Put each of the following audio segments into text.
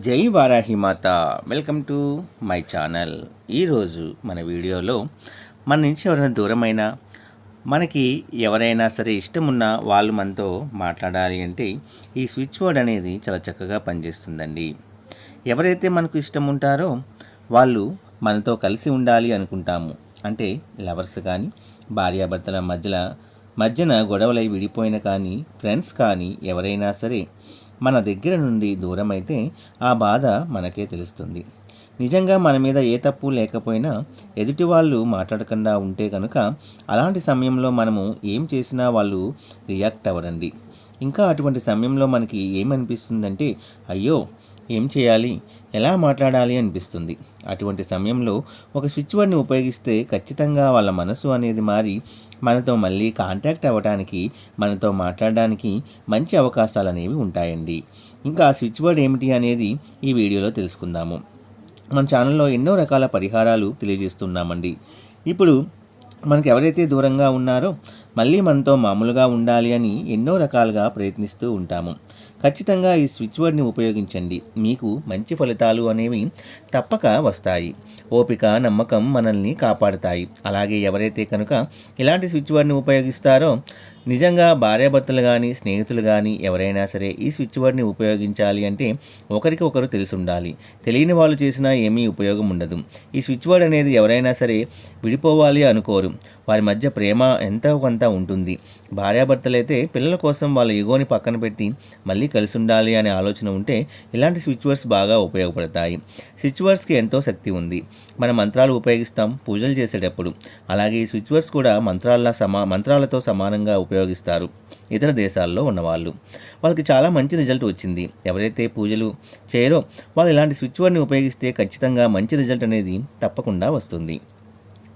జై Varahi Mata. Welcome to my channel. ఈరోజు మన వీడియోలో మన నుంచి ఎవరైనా దూరమైనా మనకి ఎవరైనా సరే ఇష్టం వాళ్ళు మనతో మాట్లాడాలి అంటే ఈ స్విచ్ బోర్డ్ అనేది చాలా చక్కగా పనిచేస్తుందండి. ఎవరైతే మనకు ఇష్టం ఉంటారో వాళ్ళు మనతో కలిసి ఉండాలి అనుకుంటాము. అంటే లవర్స్ కానీ భార్యాభర్తల మధ్యలో మధ్యన గొడవలై విడిపోయిన కానీ ఫ్రెండ్స్ కానీ ఎవరైనా సరే మన దగ్గర నుండి దూరం అయితే ఆ బాధ మనకే తెలుస్తుంది. నిజంగా మన మీద ఏ తప్పు లేకపోయినా ఎదుటి వాళ్ళు మాట్లాడకుండా ఉంటే కనుక అలాంటి సమయంలో మనము ఏం చేసినా వాళ్ళు రియాక్ట్ అవ్వరండి. ఇంకా అటువంటి సమయంలో మనకి ఏమనిపిస్తుందంటే అయ్యో ఏం చేయాలి? ఎలా మాట్లాడాలి అనిపిస్తుంది? అటువంటి సమయంలో ఒక స్విచ్ బోర్డ్ని ఉపయోగిస్తే ఖచ్చితంగా వాళ్ళ మనసు అనేది మారి మనతో మళ్ళీ కాంటాక్ట్ అవ్వడానికి మనతో మాట్లాడడానికి మంచి అవకాశాలు అనేవి ఉంటాయండి. ఇంకా స్విచ్ బోర్డ్ ఏమిటి అనేది ఈ వీడియోలో తెలుసుకుందాము. మన ఛానల్లో ఎన్నో రకాల పరిహారాలు తెలియజేస్తున్నామండి. ఇప్పుడు మనకు ఎవరైతే దూరంగా ఉన్నారో మళ్ళీ మనతో మామూలుగా ఉండాలి అని ఎన్నో రకాలుగా ప్రయత్నిస్తూ ఉంటాము. ఖచ్చితంగా ఈ స్విచ్ బోర్డ్ని ఉపయోగించండి. మీకు మంచి ఫలితాలు అనేవి తప్పక వస్తాయి. ఓపిక నమ్మకం మనల్ని కాపాడుతాయి. అలాగే ఎవరైతే కనుక ఇలాంటి స్విచ్ బోర్డ్ని ఉపయోగిస్తారో నిజంగా భార్యాభర్తలు కానీ స్నేహితులు కానీ ఎవరైనా సరే ఈ స్విచ్ బోర్డ్ని ఉపయోగించాలి అంటే ఒకరికి ఒకరు తెలిసి ఉండాలి తెలియని వాళ్ళు చేసినా ఏమీ ఉపయోగం ఉండదు. ఈ స్విచ్ బోర్డ్ అనేది ఎవరైనా సరే విడిపోవాలి అనుకోరు. వారి మధ్య ప్రేమ ఎంతో కొంత ఉంటుంది. భార్యాభర్తలైతే పిల్లల కోసం వాళ్ళ ఎగోని పక్కన పెట్టి మళ్ళీ కలిసి ఉండాలి అనే ఆలోచన ఉంటే ఇలాంటి స్విచ్వర్స్ బాగా ఉపయోగపడతాయి. స్విచ్వర్స్కి ఎంతో శక్తి ఉంది. మన మంత్రాలు ఉపయోగిస్తాం పూజలు చేసేటప్పుడు. అలాగే ఈ స్విచ్వర్స్ కూడా మంత్రాల సమా మంత్రాలతో సమానంగా ఉపయోగిస్తారు. ఇతర దేశాల్లో ఉన్నవాళ్ళు. వాళ్ళకి చాలా మంచి రిజల్ట్ వచ్చింది. ఎవరైతే పూజలు చేయరో వాళ్ళు ఇలాంటి స్విచ్ వర్డ్ని ఉపయోగిస్తే ఖచ్చితంగా మంచి రిజల్ట్ అనేది తప్పకుండా వస్తుంది.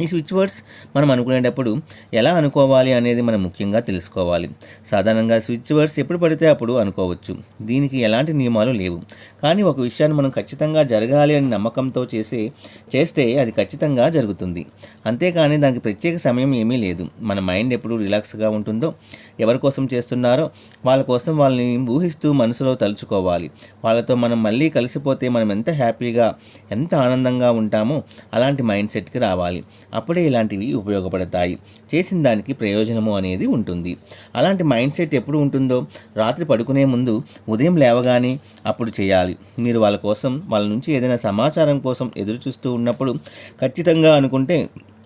ఈ స్విచ్ వర్డ్స్ మనం అనుకునేటప్పుడు ఎలా అనుకోవాలి అనేది మనం ముఖ్యంగా తెలుసుకోవాలి. సాధారణంగా స్విచ్ వర్డ్స్ ఎప్పుడు పడితే అప్పుడు అనుకోవచ్చు. దీనికి ఎలాంటి నియమాలు లేవు. కానీ ఒక విషయాన్ని మనం ఖచ్చితంగా జరగాలి అని నమ్మకంతో చేసే చేస్తే అది ఖచ్చితంగా జరుగుతుంది. అంతేకాని దానికి ప్రత్యేక సమయం ఏమీ లేదు. మన మైండ్ ఎప్పుడు రిలాక్స్గా ఉంటుందో ఎవరి కోసం చేస్తున్నారో వాళ్ళ కోసం వాళ్ళని ఊహిస్తూ మనసులో తలుచుకోవాలి. వాళ్ళతో మనం మళ్ళీ కలిసిపోతే మనం ఎంత హ్యాపీగా ఎంత ఆనందంగా ఉంటామో అలాంటి మైండ్ సెట్కి రావాలి. అప్పుడే ఇలాంటివి ఉపయోగపడతాయి. చేసిన దానికి ప్రయోజనము అనేది ఉంటుంది. అలాంటి మైండ్ సెట్ ఎప్పుడు ఉంటుందో రాత్రి పడుకునే ముందు ఉదయం లేవగానే అప్పుడు చేయాలి. మీరు వాళ్ళ కోసం వాళ్ళ నుంచి ఏదైనా సమాచారం కోసం ఎదురు చూస్తూ ఉన్నప్పుడు ఖచ్చితంగా అనుకుంటే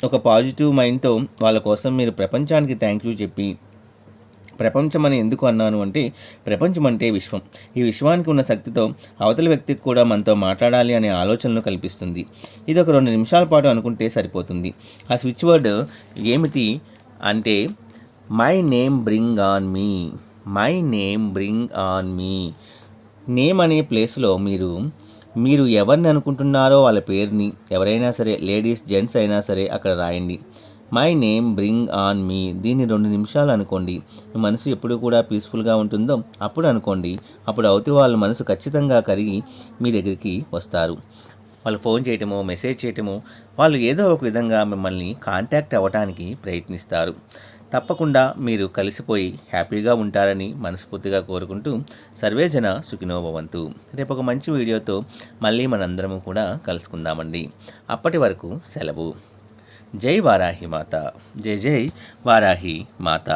ఒక పాజిటివ్ మైండ్తో వాళ్ళ కోసం మీరు ప్రపంచానికి థ్యాంక్ యూ చెప్పి ప్రపంచం అని ఎందుకు అన్నాను అంటే ప్రపంచం అంటే విశ్వం. ఈ విశ్వానికి ఉన్న శక్తితో అవతల వ్యక్తికి కూడా మనతో మాట్లాడాలి అనే ఆలోచనలు కల్పిస్తుంది. ఇది ఒక రెండు నిమిషాల పాటు అనుకుంటే సరిపోతుంది. ఆ స్విచ్ వర్డ్ ఏమిటి అంటే my name bring on me my name bring on me name అనే ప్లేస్లో మీరు మీరు ఎవరిని అనుకుంటున్నారో వాళ్ళ పేరుని ఎవరైనా సరే లేడీస్ జెంట్స్ అయినా సరే అక్కడ రాయండి. My name bring on me దీన్ని రెండు నిమిషాలు అనుకోండి. మీ మనసు ఎప్పుడు కూడా పీస్ఫుల్గా ఉంటుందో అప్పుడు అనుకోండి. అప్పుడు అవతి వాళ్ళ మనసు ఖచ్చితంగా కరిగి మీ దగ్గరికి వస్తారు. వాళ్ళు ఫోన్ చేయటమో మెసేజ్ చేయటమో వాళ్ళు ఏదో ఒక విధంగా మిమ్మల్ని కాంటాక్ట్ అవ్వడానికి ప్రయత్నిస్తారు. తప్పకుండా మీరు కలిసిపోయి హ్యాపీగా ఉంటారని మనస్ఫూర్తిగా కోరుకుంటూ సర్వేజన సుఖినోభవంతు. రేపు ఒక మంచి వీడియోతో మళ్ళీ మనందరము కూడా కలుసుకుందామండి. అప్పటి వరకు సెలవు. జై వారాహి మాత జై జై వారాహి మాత